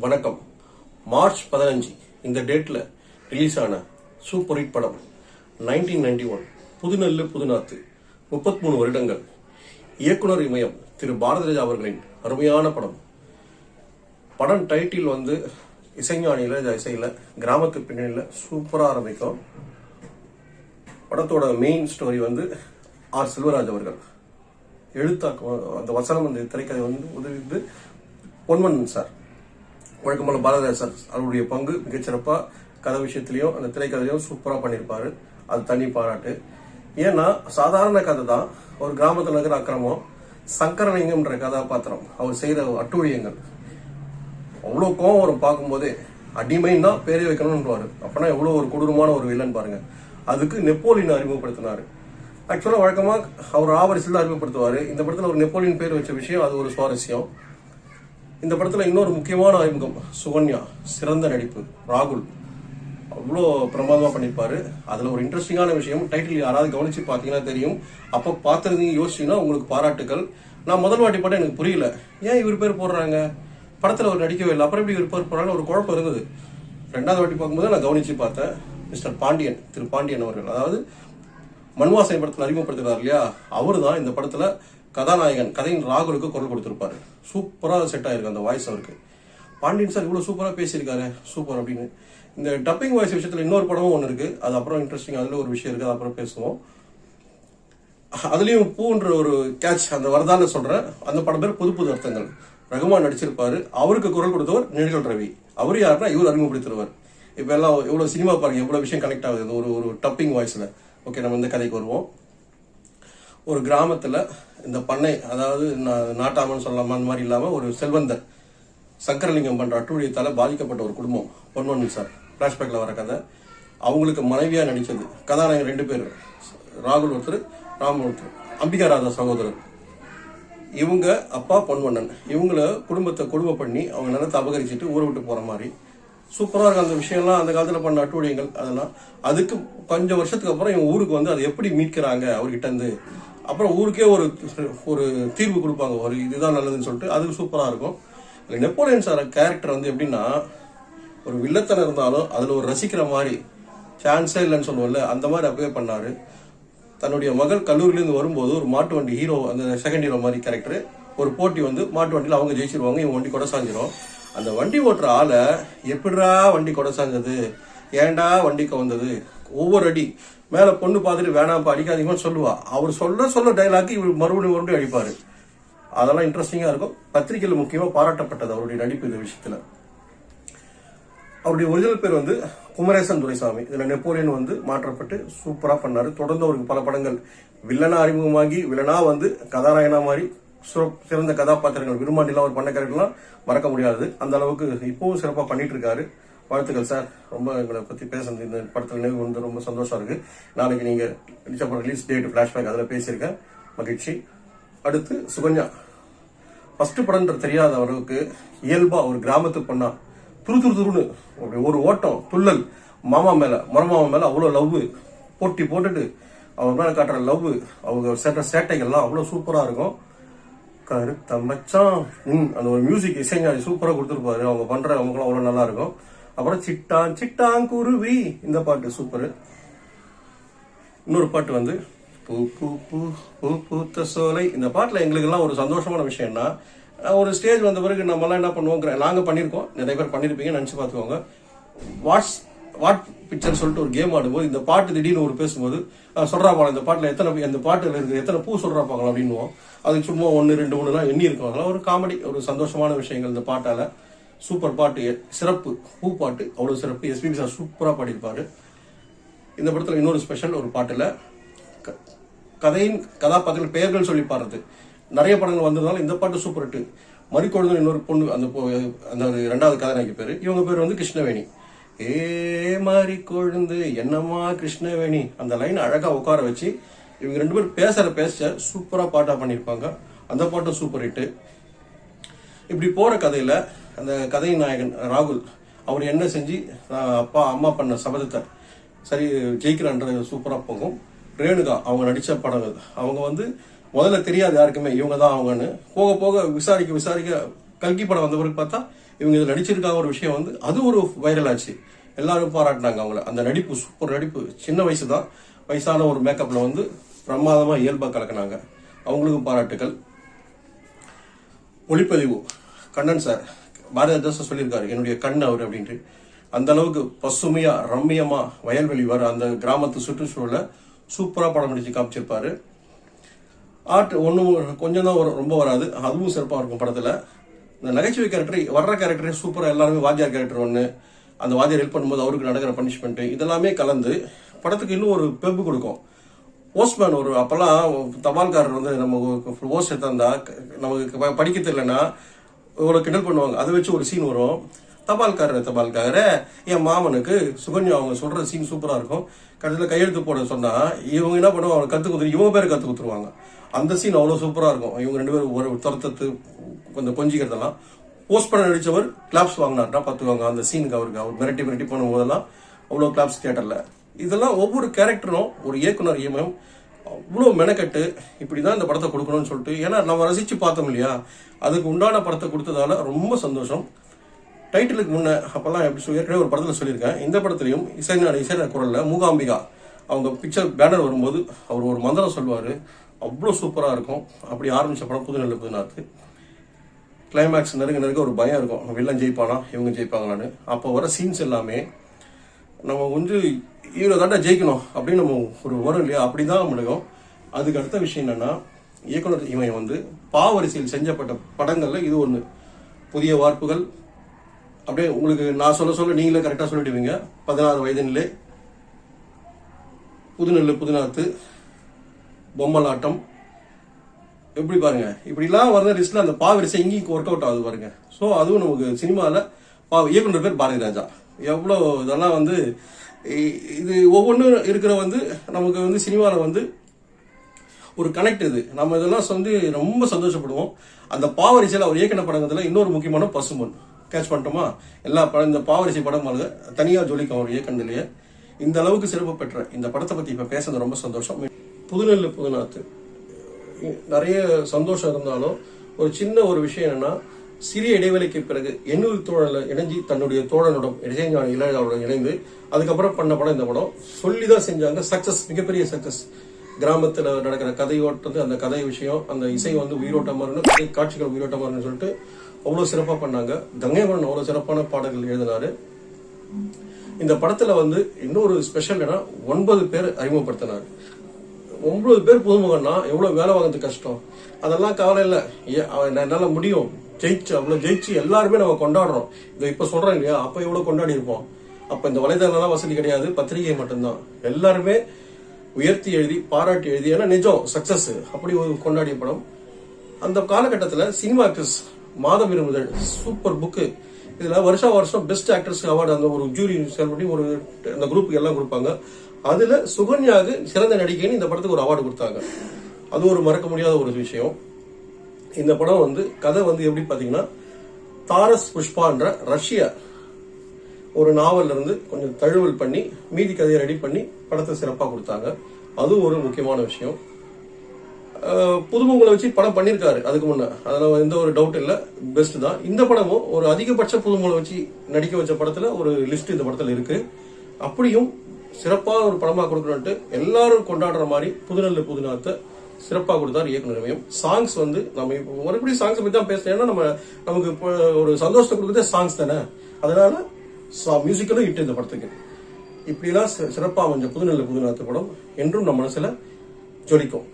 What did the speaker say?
வணக்கம். மார்ச் பதினஞ்சு இந்த டேட்டில் ரிலீஸ் ஆன சூப்பர் ஹிட் படம் nineteen ninety one Pudhu Nellu Pudhu Naathu முப்பத்தி மூணு வருடங்கள். இயக்குனர் இமயம் திரு. பாரதிராஜா அவர்களின் அருமையான படம். படம் டைட்டில் வந்து இசைஞானியில் இசையில் கிராமத்து பின்னணியில் சூப்பராக ஆரம்பிக்கும். படத்தோட மெயின் ஸ்டோரி வந்து ஆர். செல்வராஜ் அவர்கள். எழுத்தாக்கம் அந்த வசனம் அந்த திரைக்கதை வந்து உதவி பொன்மன் சார். வழக்கமான போல பாரதிராஜ் அவருடைய பங்கு மிகச்சிறப்பாக கதை விஷயத்திலையும் அந்த திரைக்கதையும் சூப்பராக பண்ணியிருப்பாரு. அது தனி பாராட்டு. ஏன்னா சாதாரண கதை தான். ஒரு கிராமத்தில் இருக்கிற அக்கிரமம் சங்கரலிங்கம்ன்ற கதாபாத்திரம் அவர் செய்கிற அட்டூழியங்கள். அவ்வளோ கோவம் வரும் பார்க்கும்போதே அடிமைன்னு தான் பேரை வைக்கணும்ன்றாரு அப்பனா எவ்வளோ ஒரு கொடூரமான ஒரு வில்லன் பாருங்க. அதுக்கு நெப்போலியன் அறிமுகப்படுத்தினார். ஆக்சுவலாக வழக்கமாக அவர் ஆவரிசில் அறிமுகப்படுத்துவார். இந்த படத்தில் ஒரு நெப்போலியன் பேர் வச்ச விஷயம் அது ஒரு சுவாரஸ்யம். இந்த படத்தில் இன்னொரு முக்கியமான அறிமுகம் சுகன்யா சிறந்த நடிப்பு ராகுல். அவ்வளோ பிரமாதமாக பண்ணியிருப்பாரு அதில் ஒரு இன்ட்ரெஸ்டிங்கான விஷயம் டைட்டில் யாராவது கவனிச்சு பார்த்தீங்கன்னா தெரியும். அப்போ பார்த்துருந்தீங்க யோசிச்சீங்கன்னா உங்களுக்கு பாராட்டுகள் நான் முதல் வாட்டி படம் எனக்கு புரியல. ஏன் இவர் பேர் போடுறாங்க? படத்தில் அவர் நடிக்கவே இல்லை. அப்புறம் எப்படி இவர் பேர் போடுறாங்க ஒரு குழப்பம் இருந்தது. ரெண்டாவது வாட்டி பார்க்கும்போது நான் கவனிச்சு பார்த்தேன். மிஸ்டர் பாண்டியன் திரு பாண்டியன் அவர்கள். அதாவது மண்வாசனை படத்தில் அறிமுகப்படுத்துகிறார் இல்லையா? அவர் தான் இந்த படத்தில் கதாநாயகன் கதையின் ராகுலுக்கு குரல் கொடுத்துருப்பாரு. சூப்பராக செட் ஆயிருக்கு அந்த வாய்ஸ் அவருக்கு. பாண்டியன் சார் இவ்வளோ சூப்பராக பேசியிருக்காரு. சூப்பர் அப்படின்னு. இந்த டப்பிங் வாய்ஸ் விஷயத்தில் இன்னொரு படமும் ஒன்று இருக்கு. அது அப்புறம் இன்ட்ரெஸ்டிங் அதில் ஒரு விஷயம் இருக்குது அப்புறம் பேசுவோம். அதுலேயும் பூன்ற ஒரு கேட்ச் அந்த வரதான்னு சொல்கிறேன் அந்த படம் பேர் புது புது அர்த்தங்கள். ரகுமான் நடிச்சிருப்பாரு. அவருக்கு குரல் கொடுத்தவர் நிழல் ரவி. அவர் யாருன்னா இவர் அறிமுகப்படுத்திடுவார். இப்போ எல்லாம் எவ்வளோ சினிமா பாருங்க எவ்வளோ விஷயம் கனெக்ட் ஆகுது. ஒரு ஒரு டப்பிங் வாய்ஸில் ஓகே நம்ம இந்த கதைக்கு வருவோம். ஒரு கிராமத்தில் இந்த பண்ணை அதாவது நாட்டாமன் சொல்லலாமா அந்த மாதிரி இல்லாமல் ஒரு செல்வந்தர் சங்கரலிங்கம் பண்ணுற அட்டூழியத்தால பாதிக்கப்பட்ட ஒரு குடும்பம் பொன்வன் சார். ஃப்ளாஷ்பேக்கில் வர கதை. அவங்களுக்கு மனைவியாக நடித்தது கதாநாயகன் ரெண்டு பேர். ராகுல் ஒருத்தர் ராம ஒருத்தர். அம்பிகா ராதா சகோதரர். இவங்க அப்பா பொன்வண்ணன் இவங்கள குடும்பத்தை கொடுமை பண்ணி அவங்க நிலத்தை அபகரிச்சுட்டு ஊரை விட்டு போகிற மாதிரி. சூப்பராக இருக்கும் அந்த விஷயம்லாம் அந்த காலத்தில் பண்ண அட்டூழியங்கள் அதெல்லாம். அதுக்கு கொஞ்சம் வருஷத்துக்கு அப்புறம் இவங்க ஊருக்கு வந்து அதை எப்படி மீட்கிறாங்க அவர்கிட்ட இருந்து? அப்புறம் ஊருக்கே ஒரு ஒரு தீர்வு கொடுப்பாங்க. ஒரு இதுதான் நல்லதுன்னு சொல்லிட்டு அதுக்கு சூப்பராக இருக்கும். இல்லை நெப்போலியன் சார் கேரக்டர் வந்து எப்படின்னா ஒரு வில்லத்தனம் இருந்தாலும் அதில் ஒரு ரசிக்கிற மாதிரி சான்ஸே இல்லைன்னு சொல்லுவோம்ல அந்த மாதிரி அப்பவே பண்ணார். தன்னுடைய மகள் கல்லூரியிலேருந்து வரும்போது ஒரு மாட்டு வண்டி ஹீரோ அந்த செகண்ட் ஹீரோ மாதிரி கேரக்டர் ஒரு போட்டி வந்து மாட்டு வண்டியில் அவங்க ஜெயிச்சிருவாங்க இவன் வண்டி கொடை சாஞ்சிரும் அந்த வண்டி ஓட்டுற ஆளை எப்படிடா வண்டி கொடை சாஞ்சது ஏன்டா வண்டிக்கு வந்தது? ஒவ்வொரு அடி மேல பொண்ணு பார்த்துட்டு வேணாம்ப்பா அடிக்காதீங்கன்னு சொல்லுவா. அவர் சொல்ல சொல்ல டைலாக் இவர் மறுபடியும் மறுபடியும் அடிப்பாரு. அதெல்லாம் இன்ட்ரெஸ்டிங்கா இருக்கும். பத்திரிகையில் முக்கியமா பாராட்டப்பட்டது அவருடைய நடிப்பு இந்த விஷயத்துல. அவருடைய ஒரிஜினல் பேர் வந்து குமரேசன் துரைசாமி. இதுல நெப்போலியன் வந்து மாற்றப்பட்டு சூப்பரா பண்ணாரு. தொடர்ந்து அவருக்கு பல படங்கள் வில்லனா அறிமுகமாகி வில்லனா வந்து கதாநாயகனா மாதிரி சிறந்த கதாபாத்திரங்கள் விரும்பாண்டிலாம் அவர் பண்ண கேரக்டர்லாம் மறக்க முடியாது அந்த அளவுக்கு இப்பவும் சிறப்பாக பண்ணிட்டு இருக்காரு. வாழ்த்துக்கள் சார். ரொம்ப எங்களை பற்றி பேசுறது இந்த படத்தில் நினைவு வந்து ரொம்ப சந்தோஷம் இருக்குது நாளைக்கு நீங்கள் நடிச்ச படம் ரிலீஸ் டேட் ஃப்ளாஷ்பேக் அதில் பேசியிருக்கேன் மகிழ்ச்சி. அடுத்து சுகன்யா. ஃபஸ்ட்டு படம்ன்ற தெரியாத அளவுக்கு இயல்பாக ஒரு கிராமத்து பொண்ணா துரு துரு துருன்னு அப்படி ஒரு ஓட்டம் துள்ளல் மாமா மேலே மரமாமா மேலே அவ்வளோ லவ் போட்டி போட்டுட்டு அவங்க மேலே காட்டுற லவ் அவங்க சேர்ற சேட்டைகள்லாம் அவ்வளோ சூப்பராக இருக்கும். கருத்த மச்சான். ம், அந்த ஒரு மியூசிக் இசைஞானி சூப்பராக கொடுத்துருப்பாரு. அவங்க பண்ணுற அவங்களும் அவ்வளோ நல்லா இருக்கும். அப்புறம் சிட்டான் சிட்டாங்குருவி இந்த பாட்டு சூப்பர் இன்னொரு பாட்டு வந்து பூ பூ பூ பூ பூத்த சோலை. இந்த பாட்டில் எங்களுக்கெல்லாம் ஒரு சந்தோஷமான விஷயம்னா ஒரு ஸ்டேஜ் வந்த பிறகு நம்மலாம் என்ன பண்ணுவோங்கிற நாங்கள் பண்ணியிருக்கோம். நிறைய பேர் பண்ணியிருப்பீங்க நினச்சி பார்த்துக்கோங்க. வாட்ஸ் வாட் பிக்சர் சொல்லிட்டு ஒரு கேம் ஆடும்போது இந்த பாட்டு திடீர்னு ஒரு பேசும்போது அஹ், சொல்றா இந்த பாட்டில் எத்தனை இந்த பாட்டில் இருக்குது எத்தனை பூ சொல்றா பாக்கலாம் அப்படின்னுவோம். அதுக்கு சும்மா ஒன்று ரெண்டு ஒண்ணுலாம் எண்ணி இருக்கும் அதெல்லாம் ஒரு காமெடி ஒரு சந்தோஷமான விஷயங்கள் இந்த பாட்டால். சூப்பர் பாட்டு சிறப்பு பூ பாட்டு அவ்வளோ சிறப்பு. எஸ்பிபி சார் சூப்பராக பாடியிருப்பார். இந்த படத்தில் இன்னொரு ஸ்பெஷல் ஒரு பாட்டில் க- கதையின் கதாபாத்திரங்கள் பெயர்கள் சொல்லி பாடுறது. நிறைய படங்கள் வந்ததுனால இந்த பாட்டு சூப்பர் ஹிட் மறிக்கொழுந்து இன்னொரு பொண்ணு அந்த அந்த ரெண்டாவது கதாநாயகி பேர். இவங்க பேர் வந்து கிருஷ்ணவேணி. ஏ மாதிரி கொழுந்து என்னம்மா கிருஷ்ணவேணி அந்த லைன் அழகாக உட்கார வச்சு இவங்க ரெண்டு பேரும் பேசுகிற பேச சூப்பராக பாட்டாக பண்ணியிருப்பாங்க. அந்த பாட்டும் சூப்பர் ஹிட்டு இப்படி போகிற கதையில் அந்த கதையின் நாயகன் ராகுல் அவர் என்ன செஞ்சு அப்பா அம்மா பண்ண சபதத்தை சரி ஜெயிக்கிறான்றது சூப்பராக போகும். ரேணுகா அவங்க நடித்த படம் அது அவங்க வந்து முதல்ல தெரியாது யாருக்குமே இவங்க தான் அவங்கன்னு. போக போக விசாரிக்க விசாரிக்க கல்கி படம் வந்த பிறகு பார்த்தா இவங்க இதில் நடிச்சிருக்காங்க ஒரு விஷயம் வந்து அது ஒரு வைரல் ஆச்சு. எல்லாரும் பாராட்டினாங்க அவங்கள. அந்த நடிப்பு சூப்பர் நடிப்பு. சின்ன வயசு தான் வயசான ஒரு மேக்கப்பில் வந்து பிரமாதமாக இயல்பாக கலக்கினாங்க. அவங்களுக்கும் பாராட்டுகள் ஒளிப்பதிவு. கண்ணன் சார் பாரதிதாசன் சொல்லியிருக்காரு என்னுடைய கண் அவர் அப்படின்ட்டு. அந்த அளவுக்கு பசுமையா ரம்மியமா வயல்வெளி வர அந்த கிராமத்து சுற்றுச்சூழலை சூப்பரா படம் பிடிச்சு காமிச்சிருப்பாரு. ஆர்ட் ஒன்றும் கொஞ்சம் தான் வரும் ரொம்ப வராது. அதுவும் சிறப்பாக இருக்கும் படத்தில். இந்த நகைச்சுவை கேரக்டர் வர்ற கேரக்டரே சூப்பராக எல்லாருமே வாத்தியார் கேரக்டர் ஒன்று அந்த வாத்தியார் ஹெல்ப் பண்ணும்போது அவருக்கு நடக்கிற பனிஷ்மெண்ட் இதெல்லாமே கலந்து படத்துக்கு இன்னும் ஒரு பெப்பு கொடுக்கும். போஸ்ட்மேன் ஒரு அப்போல்லாம் தபால்காரர் வந்து நம்ம போஸ்ட் எடுத்தா நமக்கு படிக்க தெரியலன்னா இவ்வளோ கிண்டல் பண்ணுவாங்க. அதை வச்சு ஒரு சீன் வரும். தபால்காரர் தபால்காரர் என் மாமனுக்கு சுகன்யா அவங்க சொல்கிற சீன் சூப்பராக இருக்கும். கடைசியில் கையெழுத்து போட சொன்னால் இவங்க என்ன பண்ணுவாங்க? அவங்க கற்றுக் கொடுத்து இவங்க பேர் கற்றுக் கொடுத்துருவாங்க அந்த சீன் அவ்வளோ சூப்பராக இருக்கும். இவங்க ரெண்டு பேரும் ஒரு துரத்தத்து கொஞ்சம் கொஞ்சிக்கிறதெல்லாம். போஸ்ட் பண்ண நடித்தவர் கிளாப்ஸ் வாங்கினார்னா பார்த்துவாங்க அந்த சீனுக்கு அவருக்கு அவர் மிரட்டி மிரட்டி பண்ணும் போதெல்லாம் அவ்வளோ கிளாப்ஸ் தேட்டரில் இதெல்லாம் ஒவ்வொரு கேரக்டரும் ஒரு இயக்குனர் இயமம் அவ்வளோ மெனக்கட்டு இப்படி தான் இந்த படத்தை கொடுக்கணும்னு சொல்லிட்டு ஏன்னா நம்ம ரசித்து பார்த்தோம் இல்லையா? அதுக்கு உண்டான படத்தை கொடுத்ததால ரொம்ப சந்தோஷம். டைட்டிலுக்கு முன்னே அப்போல்லாம் எப்படி சொல்லி ஏற்கனவே ஒரு படத்தில் சொல்லியிருக்கேன். இந்த படத்துலையும் இசைஞான இசைஞர் குரலில் மூகாம்பிகா அவங்க பிக்சர் பேனர் வரும்போது அவர் ஒரு மந்திரம் சொல்லுவார். அவ்வளோ சூப்பராக இருக்கும். அப்படி ஆரம்பித்த படம் புதுநெல்லு புதுநாத்து. கிளைமேக்ஸ் நெருங்க நெருங்க ஒரு பயம் இருக்கும். வில்லன் ஜெயிப்பானா? இவங்க ஜெயிப்பாங்களான்னு. அப்போ வர சீன்ஸ் எல்லாமே நம்ம வந்து இவ்வளோ தாண்டா ஜெயிக்கணும் அப்படின்னு நம்ம ஒரு வரும் இல்லையா? அப்படிதான் முடியும். அதுக்கு அடுத்த விஷயம் என்னென்னா இயக்குனர் இவன் வந்து பாவரிசையில் செஞ்சப்பட்ட படங்களில் இது ஒன்று புதிய வார்ப்புகள் அப்படியே உங்களுக்கு நான் சொல்ல சொல்ல நீங்களே கரெக்டாக சொல்லிடுவீங்க. பதினாறு வயதினிலே புதுநெல் புதுநாத்து பொம்மலாட்டம். எப்படி பாருங்க இப்படிலாம் வர்ற லிஸ்ட்டில் அந்த பாவரிசை இங்கேயும் ஒர்க் அவுட் ஆகுது பாருங்க. ஸோ அதுவும் நமக்கு சினிமாவில் பா இயக்குனர் பேர் பாரதி ராஜா எவ்வளோ இதெல்லாம் வந்து இது ஒவ்வொன்றும் இருக்கிற வந்து நமக்கு வந்து சினிமாவில் வந்து ஒரு கனெக்ட் இது. நம்ம இதெல்லாம் வந்து ரொம்ப சந்தோஷப்படுவோம். அந்த பாவரிசையில் அவர் இயக்கின படங்கத்துல இன்னொரு முக்கியமான பசுமன் கேட்ச் பண்ணிட்டோமா? எல்லா படம் இந்த பாவரிசை படம் பாருங்க தனியார் ஜொலிக்கும் அவர் இயக்கத்திலேயே இந்த அளவுக்கு சிறப்பு பெற்ற இந்த படத்தை பற்றி இப்போ பேசுறது ரொம்ப சந்தோஷம். புதுநெல் புதுநாத்து. நிறைய சந்தோஷம் இருந்தாலும் ஒரு சின்ன ஒரு விஷயம் என்னென்னா சிறிய இடைவெளிக்கு பிறகு எண்ணூறு தோழல இணைஞ்சி தன்னுடைய தோழனுடன் இசைஞானி இளையராஜாவுடன் இணைந்து அதுக்கப்புறம் பண்ண படம் இந்த படம். சொல்லிதான் செஞ்சாங்க. சக்சஸ் மிகப்பெரிய சக்சஸ் கிராமத்துல நடக்கிற கதை ஓட்டது அந்த கதை விஷயம் அந்த இசை வந்து உயிரோட்டமா இருக்கணும் கதை காட்சிகள் உயிரோட்டமா இருக்கணும்னு சொல்லிட்டு அவ்வளவு சிறப்பா பண்ணாங்க. கங்கைவரன் அவ்வளவு சிறப்பான பாடல்கள் எழுதினாரு. இந்த படத்துல வந்து இன்னொரு ஸ்பெஷல் என்ன ஒன்பது பேர் அறிமுகப்படுத்தினார். ஒன்பது பேர் புதுமுகம்னா எவ்வளோ வேலை வாங்குறது கஷ்டம். அதெல்லாம் கவலை இல்லை. என்னால் முடியும். ஜெயிச்சு அவ்வளோ ஜெயிச்சு எல்லாருமே நம்ம கொண்டாடுறோம். இதை இப்போ சொல்கிறேன் இல்லையா? அப்போ எவ்வளோ கொண்டாடி இருப்போம்? அப்போ இந்த வலைதளம்லாம் வசதி கிடையாது. பத்திரிகை மட்டும்தான். எல்லாருமே உயர்த்தி எழுதி பாராட்டி எழுதி ஏன்னா நிஜம் சக்ஸஸ் அப்படி ஒரு கொண்டாடிய படம். அந்த காலகட்டத்தில் சினிமா ஆக்டர்ஸ் மாதம் இருமுதல் சூப்பர் புக்கு இதில் வருஷம் வருஷம் பெஸ்ட் ஆக்டர்ஸ்க்கு அவார்டு அந்த ஒரு ஜூரி செல் பண்ணி ஒரு அந்த குரூப்புக்கு எல்லாம் கொடுப்பாங்க. அதில் சுகன்யாவுக்கு சிறந்த நடிகைன்னு இந்த படத்துக்கு ஒரு அவார்டு கொடுத்தாங்க. அது ஒரு மறக்க முடியாத ஒரு விஷயம். இந்த படம் வந்து கதை வந்து எப்படி பார்த்தீங்கன்னா தாரஸ் புஷ்பான்ற ரஷ்ய ஒரு நாவல்ல இருந்து கொஞ்சம் தழுவல் பண்ணி மீதி கதையை ரெடி பண்ணி படத்தை சிறப்பாக கொடுத்தாங்க. அதுவும் ஒரு முக்கியமான விஷயம். புதுமுகங்களை வச்சு படம் பண்ணியிருக்காரு. அதுக்கு முன்னே. அதில் எந்த ஒரு டவுட் இல்லை. பெஸ்ட் தான். இந்த படமும் ஒரு அதிகபட்ச புதுமங்களை வச்சு நடிக்க வச்ச படத்தில் ஒரு லிஸ்ட் இந்த படத்தில் இருக்கு. அப்படியும் சிறப்பாக ஒரு படமாக கொடுக்கணும்ட்டு எல்லாரும் கொண்டாடுற மாதிரி புதுநெல்லு புதுநாத்தை சிறப்பாக கொடுத்தார் இயக்குனர் இமயம் சாங்ஸ் வந்து நம்ம இப்போ மறுபடியும் சாங்ஸ் பற்றி தான் பேசுறேன் ஏன்னா நம்ம நமக்கு இப்போ ஒரு சந்தோஷத்தை கொடுக்குறதே சாங்ஸ் தானே. அதனால மியூசிக்கலும் இட்டு இந்த படத்துக்கு. இப்படிலாம் சிறப்பாக சிறப்பா அமைஞ்ச புதுநெல்லு புதுநாத்து படம் என்றும் நம்ம மனசில் ஜொலிக்கும்.